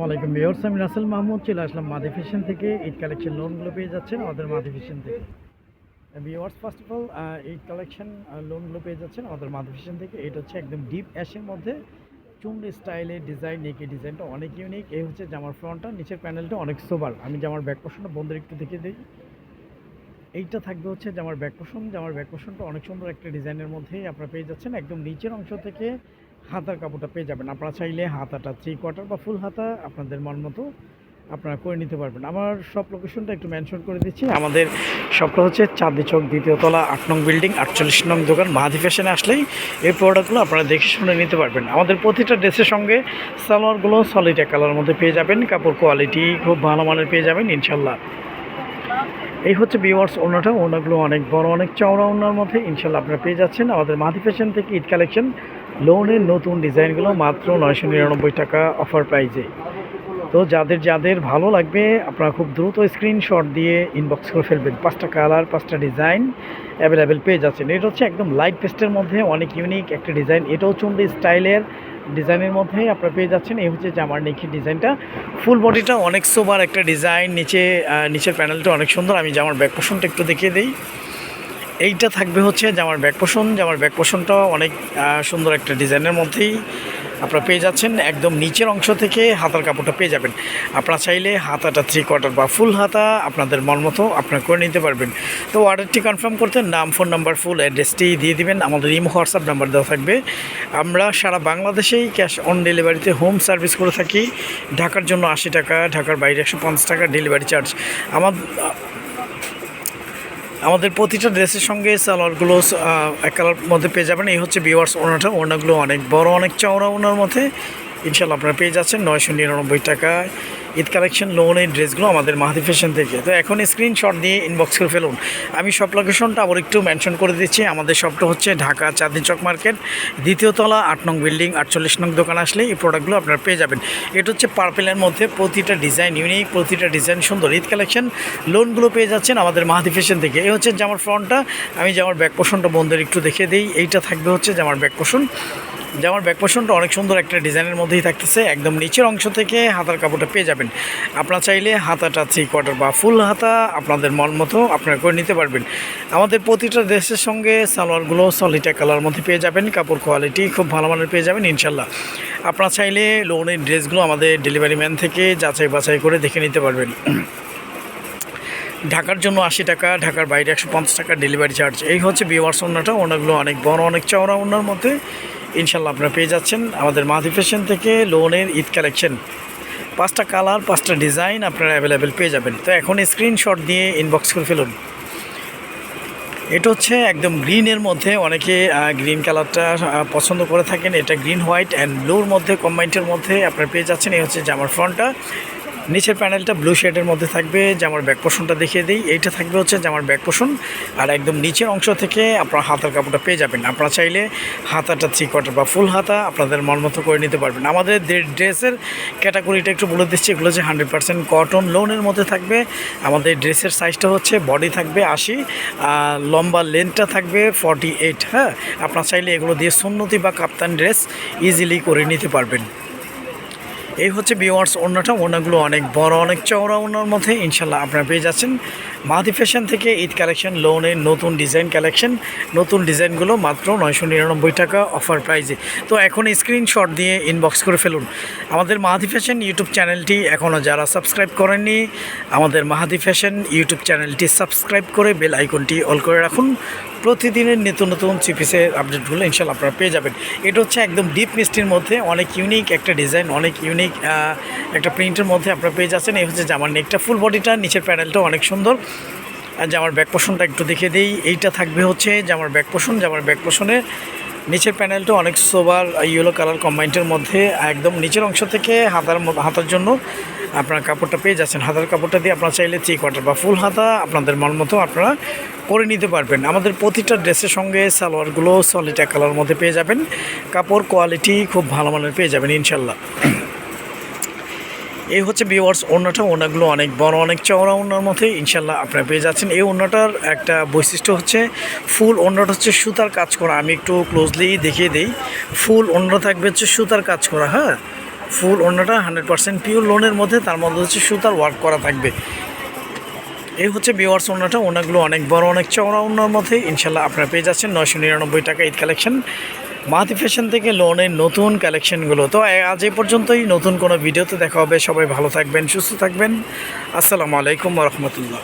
আসসালামু আলাইকুম ভিউয়ার্স, আমি রাসেল মাহমুদ, চলে আসলাম মাদি ফ্যাশন থেকে। ঈদ কালেকশন লোনগুলো পেয়ে যাচ্ছেন আমাদের মাদি ফ্যাশন থেকে। Viewers first of all Eid collection লোনগুলো পেয়ে যাচ্ছেন আমাদের মাদি ফ্যাশন থেকে। এটা হচ্ছে একদম ডিপ অ্যাশের মধ্যে। চুমড়ি স্টাইলে ডিজাইন নেকি ডিজাইনটা অনেক ইউনিক এই হচ্ছে জামার ফ্রন্টটা নিচের প্যানেলটা অনেক সোবার আমি জামার ব্যাক পোর্শনটা বন্ধুর একটু দেখে দিই। এইটা থাকবে হচ্ছে জামার ব্যাক পোর্শন জামার ব্যাক পোর্শনটা অনেক সুন্দর একটা ডিজাইনের মধ্যেই আপনারা পেয়ে যাচ্ছেন। একদম নিচের অংশ থেকে হাতার কাপড়টা পেয়ে যাবেন। আপনারা চাইলে হাতাটা থ্রি কোয়ার্টার বা ফুল হাতা আপনাদের মন মতো আপনারা করে নিতে পারবেন। আমার সব লোকেশনটা একটু মেনশন করে দিচ্ছি। আমাদের সবটা হচ্ছে চাঁদি চক দ্বিতীয় তলা আট নং বিল্ডিং আটচল্লিশ নং দোকান, মাহাদি ফ্যাশনে আসলেই এই প্রোডাক্টগুলো আপনারা দেখে শুনে নিতে পারবেন। আমাদের প্রতিটা ড্রেসের সঙ্গে সালোয়ারগুলো সলিড কালার মধ্যে পেয়ে যাবেন। কাপড় কোয়ালিটি খুব ভালো মানের পেয়ে যাবেন, ইনশাল্লাহ। এই হচ্ছে বিওয়ার্স ওনাটা ওনাগুলো অনেক বড়, অনেক চওড়া ওনার মধ্যে ইনশাল্লাহ আপনারা পেয়ে যাচ্ছেন। আমাদের মাহাদি ফ্যাশন থেকে ঈদ কালেকশন লোনের নতুন ডিজাইনগুলো মাত্র নয়শো নিরানব্বই টাকা অফার প্রাইজে তো যাদের যাদের ভালো লাগবে, আপনারা খুব দ্রুত স্ক্রিনশট দিয়ে ইনবক্স করে ফেলবেন। পাঁচটা কালার পাঁচটা ডিজাইন অ্যাভেলেবেল পেয়ে যাচ্ছেন। এটা হচ্ছে একদম লাইট পেস্টের মধ্যে অনেক ইউনিক একটা ডিজাইন এটাও চুন্ডি স্টাইলের ডিজাইনের মধ্যেই আপনারা পেয়ে যাচ্ছেন। এই হচ্ছে জামার নেকি ডিজাইনটা ফুল বডিটা অনেক সোবার একটা ডিজাইন নিচে নিচের প্যানেলটা অনেক সুন্দর। আমি জামার ব্যাক পোষণটা একটু দেখিয়ে দিই। এইটা থাকবে হচ্ছে জামার ব্যাক পোষণ জামার ব্যাক পোষণটাও অনেক সুন্দর একটা ডিজাইনের মধ্যেই আপনারা পেয়ে যাচ্ছেন। একদম নিচের অংশ থেকে হাতার কাপড়টা পেয়ে যাবেন। আপনারা চাইলে হাতাটা থ্রি কোয়ার্টার বা ফুল হাতা আপনাদের মন মতো আপনারা করে নিতে পারবেন। তো অর্ডারটি কনফার্ম করতে নাম ফোন নাম্বার ফুল অ্যাড্রেসটি দিয়ে দিবেন। আমাদের ইমো হোয়াটসঅ্যাপ নাম্বার দেওয়া থাকবে। আমরা সারা বাংলাদেশেই ক্যাশ অন ডেলিভারিতে হোম সার্ভিস করে থাকি। ঢাকার জন্য আশি টাকা, ঢাকার বাইরে একশো পঞ্চাশ টাকা ডেলিভারি চার্জ আমার আমাদের প্রতিটা ড্রেসের সঙ্গে সালোয়ারগুলো এক কালার মধ্যে পেয়ে যাবেন। এই হচ্ছে বিওয়ার্স ওনাটা ওনাগুলো অনেক বড়, অনেক চওড়া ওনার মধ্যে। ইনশাল্লাহ আপনারা পেয়ে যাচ্ছেন নয়শো নিরানব্বই টাকা ঈদ কালেকশন লোনের ড্রেসগুলো আমাদের মাহাদি ফ্যাশন থেকে। তো এখন স্ক্রিনশট দিয়ে ইনবক্স করে ফেলুন। আমি সব লোকেশনটা আবার একটু মেনশন করে দিচ্ছি। আমাদের শপটা হচ্ছে ঢাকা চাঁদনি চক মার্কেট দ্বিতীয় তলা, আট নং বিল্ডিং আটচল্লিশ নং দোকান আসলে এই প্রোডাক্টগুলো আপনারা পেয়ে যাবেন। এটা হচ্ছে পার্পেলের মধ্যে প্রতিটা ডিজাইন ইউনিক প্রতিটা ডিজাইন সুন্দর। ঈদ কালেকশন লোনগুলো পেয়ে যাচ্ছেন আমাদের মাহাদি ফ্যাশন থেকে। এই হচ্ছে জামার ফ্রন্টটা আমি জামার ব্যাক পোষণটা বন্ধুদের একটু দেখে দিই। এইটা থাকবে হচ্ছে জামার ব্যাক পোষণ জামার ব্যাক পোষণটা অনেক সুন্দর একটা ডিজাইনের মধ্যেই থাকতেছে, একদম নিচের অংশ থেকে হাতার কাপড়টা পেয়ে যাবেন। আপনারা চাইলে হাতাটা থ্রি কোয়ার্টার বা ফুল হাতা আপনাদের মন মতো আপনারা করে নিতে পারবেন। আমাদের প্রতিটা ড্রেসের সঙ্গে সালোয়ারগুলো সলিটা কালার মধ্যে পেয়ে যাবেন, কাপড় কোয়ালিটি খুব ভালো মানের পেয়ে যাবেন ইনশাল্লাহ আপনারা চাইলে লোনের ড্রেসগুলো আমাদের ডেলিভারি ম্যান থেকে যাচাই বাছাই করে দেখে নিতে পারবেন। ঢাকার জন্য আশি টাকা, ঢাকার বাইরে একশো পঞ্চাশ টাকা ডেলিভারি চার্জ এই হচ্ছে বিওয়ার্স ওনাটা ওনাগুলো অনেক বড়, অনেক চওড়া ওনার মধ্যে। ইনশাল্লাহ আপনারা পেয়ে যাচ্ছেন আমাদের মাধি ফ্যাশন থেকে লোনের ঈদ কালেকশন পাঁচটা কালার পাঁচটা ডিজাইন আপনারা অ্যাভেলেবেল পেয়ে যাবেন। তো এখন স্ক্রিনশট দিয়ে ইনবক্স করে ফেলুন। এটা হচ্ছে একদম গ্রিনের মধ্যে অনেকে গ্রিন কালারটা পছন্দ করে থাকেন। এটা গ্রিন হোয়াইট অ্যান্ড ব্লুর মধ্যে কম্বাইন্টের মধ্যে আপনারা পেয়ে যাচ্ছেন। এই হচ্ছে জামার ফ্রন্টটা নিচের প্যানেলটা ব্লু শেডের মধ্যে থাকবে, জামার ব্যাক পোষণটা দেখিয়ে দিই। এইটা থাকবে হচ্ছে জামার ব্যাক পোষণ আর একদম নিচের অংশ থেকে আপনার হাতার কাপড়টা পেয়ে যাবেন। আপনারা চাইলে হাতাটা থ্রি কোয়ার্টার বা ফুল হাতা আপনাদের মন মতো করে নিতে পারবেন। আমাদের ড্রেসের ক্যাটাগরিটা একটু বলে দিচ্ছি, এগুলো হচ্ছে হান্ড্রেড পার্সেন্ট কটন লোনের মধ্যে থাকবে। আমাদের ড্রেসের সাইজটা হচ্ছে বডি থাকবে আশি লম্বা লেন্থটা থাকবে ফর্টি এইট হ্যাঁ? আপনারা চাইলে এগুলো দিয়ে সুন্নতি বা কাপ্তান ড্রেস ইজিলি করে নিতে পারবেন। এই হচ্ছে বিওয়ার্স ওড়নাটা, ওড়নাগুলো অনেক বড়, অনেক চওড়া ওনার মধ্যে ইনশাল্লাহ আপনারা পেয়ে যাচ্ছেন। মাহাদি ফ্যাশন থেকে ঈদ কালেকশন লোনের নতুন ডিজাইন কালেকশন নতুন ডিজাইনগুলো মাত্র নয়শো নিরানব্বই টাকা অফার প্রাইজে তো এখন স্ক্রিনশট দিয়ে ইনবক্স করে ফেলুন। আমাদের মাহাদি ফ্যাশন ইউটিউব চ্যানেলটি এখনও যারা সাবস্ক্রাইব করেননি, আমাদের মাহাদি ফ্যাশন ইউটিউব চ্যানেলটি সাবস্ক্রাইব করে বেল আইকনটি অল করে রাখুন। প্রতিদিনের নিত্য নতুন চিপিসের আপডেটগুলো ইনশাল্লাহ আপনারা পেয়ে যাবেন। এটা হচ্ছে একদম ডিপ মিষ্টির মধ্যে অনেক ইউনিক একটা ডিজাইন অনেক ইউনিক একটা প্রিন্টের মধ্যে আপনারা পেয়ে যাচ্ছেন। এই হচ্ছে জামার নেকটা ফুল বডিটা নিচের প্যানেলটা অনেক সুন্দর। জামার ব্যাক পোষণটা একটু দেখে দিই, এইটা থাকবে হচ্ছে জামার ব্যাক পোষণ জামার ব্যাক পোষণে নিচের প্যানেলটা অনেক সোবার ইয়েলো কালার কম্বাইন্টের মধ্যে একদম নিচের অংশ থেকে হাতার হাতার জন্য আপনার কাপড়টা পেয়ে যাচ্ছেন। হাতার কাপড়টা দিয়ে আপনার চাইলে থ্রি কোয়ার্টার বা ফুল হাতা আপনাদের মন মতো আপনারা করে নিতে পারবেন। আমাদের প্রতিটা ড্রেসের সঙ্গে সালোয়ারগুলো সলিটা কালার মধ্যে পেয়ে যাবেন। কাপড় কোয়ালিটি খুব ভালো মানের পেয়ে যাবেন ইনশাল্লাহ। এই হচ্ছে বিওয়ার্স ওড়নাটা ওড়নাগুলো অনেক বড়, অনেক চওড়া ওড়নার মধ্যে ইনশাল্লাহ আপনারা পেয়ে যাচ্ছেন। এই ওড়নাটার একটা বৈশিষ্ট্য হচ্ছে ফুল ওড়নাটা হচ্ছে সুতার কাজ করা। আমি একটু ক্লোজলি দেখিয়ে দিই। ফুল ওড়না থাকবে হচ্ছে সুতার কাজ করা হ্যাঁ? ফুল ওড়নাটা হান্ড্রেড পার্সেন্ট পিওর লোনের মধ্যে, তার মধ্যে হচ্ছে সুতার ওয়ার্ক করা থাকবে। এই হচ্ছে বিওয়ার্স ওনাটা ওনাগুলো অনেক বড়, অনেক চওড়া ওনার মধ্যে ইনশাল্লাহ আপনারা পেয়ে যাচ্ছেন। নয়শো নিরানব্বই টাকা ঈদ কালেকশন মাহাতি ফ্যাশন থেকে লোনের নতুন কালেকশনগুলো। তো আজ এ পর্যন্তই। নতুন কোনো ভিডিওতে দেখা হবে। সবাই ভালো থাকবেন, সুস্থ থাকবেন। আসসালামু আলাইকুম রহমতুল্লাহ।